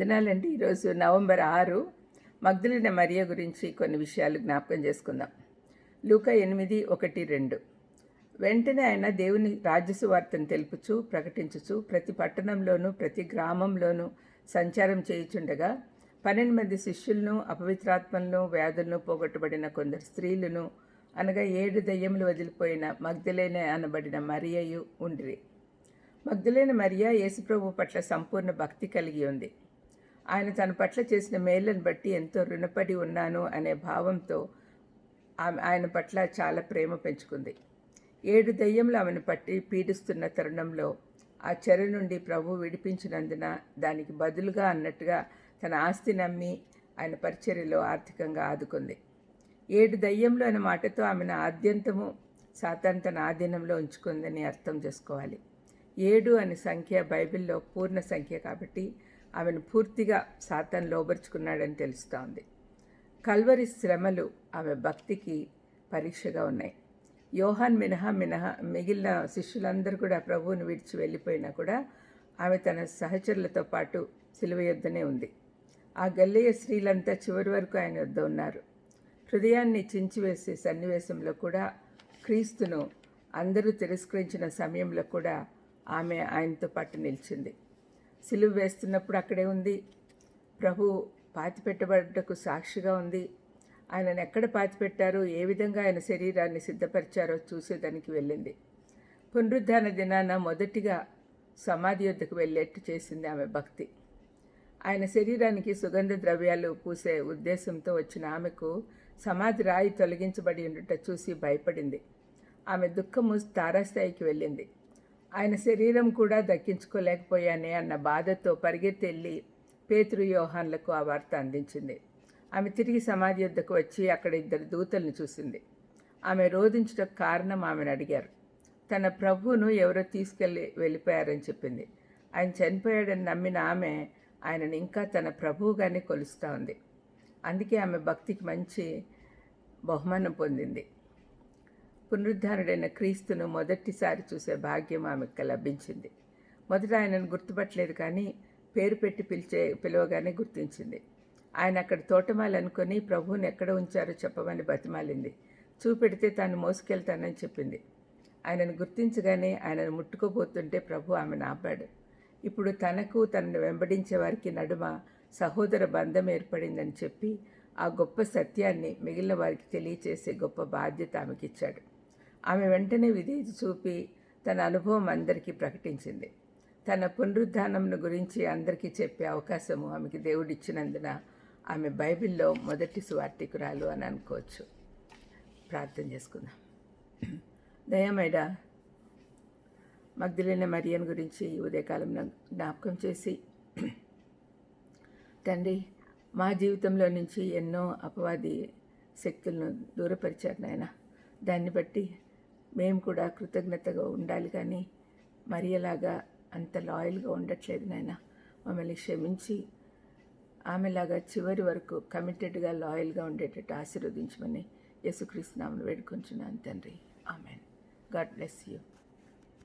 దినాలండి ఈరోజు నవంబర్ ఆరు. మగ్ధులైన మరియ గురించి కొన్ని విషయాలు జ్ఞాపకం చేసుకుందాం. లూక ఎనిమిది ఒకటి రెండు. వెంటనే ఆయన దేవుని రాజ్యసువార్తను తెలుపుచు ప్రకటించుచు ప్రతి పట్టణంలోనూ ప్రతి గ్రామంలోనూ సంచారం చేయుచుండగా పన్నెండు మంది శిష్యులను అపవిత్రాత్మలను వ్యాధులను పోగొట్టబడిన కొందరు స్త్రీలను అనగా ఏడు దయ్యములు వదిలిపోయిన మగ్ధులైన అనబడిన మరియయు ఉండిరి. మగ్ధులైన మరియా యేసుప్రభు పట్ల సంపూర్ణ భక్తి కలిగి ఉంది. ఆయన తన పట్ల చేసిన మేళ్ళను బట్టి ఎంతో రుణపడి ఉన్నాను అనే భావంతో ఆమె ఆయన పట్ల చాలా ప్రేమ పెంచుకుంది. ఏడు దయ్యంలో ఆమెను పట్టి పీడిస్తున్న తరుణంలో ఆ చెర నుండి ప్రభు విడిపించినందున దానికి బదులుగా అన్నట్టుగా తన ఆస్తి నమ్మి ఆయన పరిచర్యలో ఆర్థికంగా ఆదుకుంది. ఏడు దయ్యంలో అనే మాటతో ఆమెను ఆద్యంతము సాతాన్ తన ఆధీనంలో ఉంచుకుందని అర్థం చేసుకోవాలి. ఏడు అనే సంఖ్య బైబిల్లో పూర్ణ సంఖ్య కాబట్టి ఆమెను పూర్తిగా సాతన్ లోబరుచుకున్నాడని తెలుస్తోంది. కల్వరి శ్రమలు ఆమె భక్తికి పరీక్షగా ఉన్నాయి. యోహాన్ మినహా మినహా మిగిలిన శిష్యులందరూ కూడా ప్రభువుని విడిచి వెళ్ళిపోయినా కూడా ఆమె తన సహచరులతో పాటు సిలువ యొద్దనే ఉంది. ఆ గల్లయ్య స్త్రీలంతా చివరి వరకు ఆయన వద్ద ఉన్నారు. హృదయాన్ని చించివేసే సన్నివేశంలో కూడా క్రీస్తును అందరూ తిరస్కరించిన సమయంలో కూడా ఆమె ఆయనతో పాటు నిలిచింది. సిలువ వేస్తున్నప్పుడు అక్కడే ఉంది. ప్రభు పాతిపెట్టబడ్డకు సాక్షిగా ఉంది. ఆయనను ఎక్కడ పాతిపెట్టారో? ఏ విధంగా ఆయన శరీరాన్ని సిద్ధపరిచారో చూసేదానికి వెళ్ళింది. పునరుద్ధాన దినాన మొదటిగా సమాధి యొద్దకు వెళ్ళేట్టు చేసింది ఆమె భక్తి. ఆయన శరీరానికి సుగంధ ద్రవ్యాలు పూసే ఉద్దేశంతో వచ్చిన ఆమెకు సమాధి రాయి తొలగించబడి ఉండుట చూసి భయపడింది. ఆమె దుఃఖము తారాస్థాయికి వెళ్ళింది. ఆయన శరీరం కూడా దక్కించుకోలేకపోయానే అన్న బాధతో పరిగెత్తెళ్ళి పేతురు యోహాన్లకు ఆ వార్త అందించింది. ఆమె తిరిగి సమాధి వద్దకు వచ్చి అక్కడ ఇద్దరు దూతల్ని చూసింది. ఆమె రోధించడం కారణం ఆమెను అడిగారు. తన ప్రభువును ఎవరో తీసుకెళ్ళి వెళ్ళిపోయారని చెప్పింది. ఆయన చనిపోయాడని నమ్మిన ఆమె ఆయనను ఇంకా తన ప్రభువుగానే కొలుస్తూ ఉంది. అందుకే ఆమె భక్తికి మంచి బహుమానం పొందింది. పునరుద్ధారుడైన క్రీస్తును మొదటిసారి చూసే భాగ్యం ఆమెకు లభించింది. మొదట ఆయనను గుర్తుపట్టలేదు కానీ పేరు పెట్టి పిలిచే పిలవగానే గుర్తించింది. ఆయన అక్కడ తోటమాలు అనుకుని ప్రభువుని ఎక్కడ ఉంచారో చెప్పమని బతిమాలింది. చూపెడితే తాను మోసుకెళ్తానని చెప్పింది. ఆయనను గుర్తించగానే ఆయనను ముట్టుకోబోతుంటే ప్రభు ఆమెను ఆపాడు. ఇప్పుడు తనకు తనను వెంబడించే వారికి నడుమ సహోదర బంధం ఏర్పడిందని చెప్పి ఆ గొప్ప సత్యాన్ని మిగిలిన వారికి తెలియచేసే గొప్ప బాధ్యత ఆమెకిచ్చాడు. ఆమె వెంటనే విధేయత చూపి తన అనుభవం అందరికీ ప్రకటించింది. తన పునరుద్ధానంను గురించి అందరికీ చెప్పే అవకాశము ఆమెకి దేవుడిచ్చినందున ఆమె బైబిల్లో మొదటి సువార్థికురాలు అని అనుకోవచ్చు. ప్రార్థన చేసుకుందాం. దయమైడా మగ్ధులైన మరియన్ గురించి ఉదయకాలం జ్ఞాపకం చేసి తండ్రి మా జీవితంలో నుంచి ఎన్నో అపవాది శక్తులను దూరపరిచారు నాయన. దాన్ని బట్టి మేము కూడా కృతజ్ఞతగా ఉండాలి కానీ మరి ఎలాగా అంత లాయల్గా ఉండట్లేదు నాయన. మమ్మల్ని క్షమించి ఆమెలాగా చివరి వరకు కమిటెడ్గా లాయల్గా ఉండేటట్టు ఆశీర్వదించమని యేసుక్రీస్తునామను వేడుకుంటున్నాను తండ్రి. ఆమెన్. God bless you.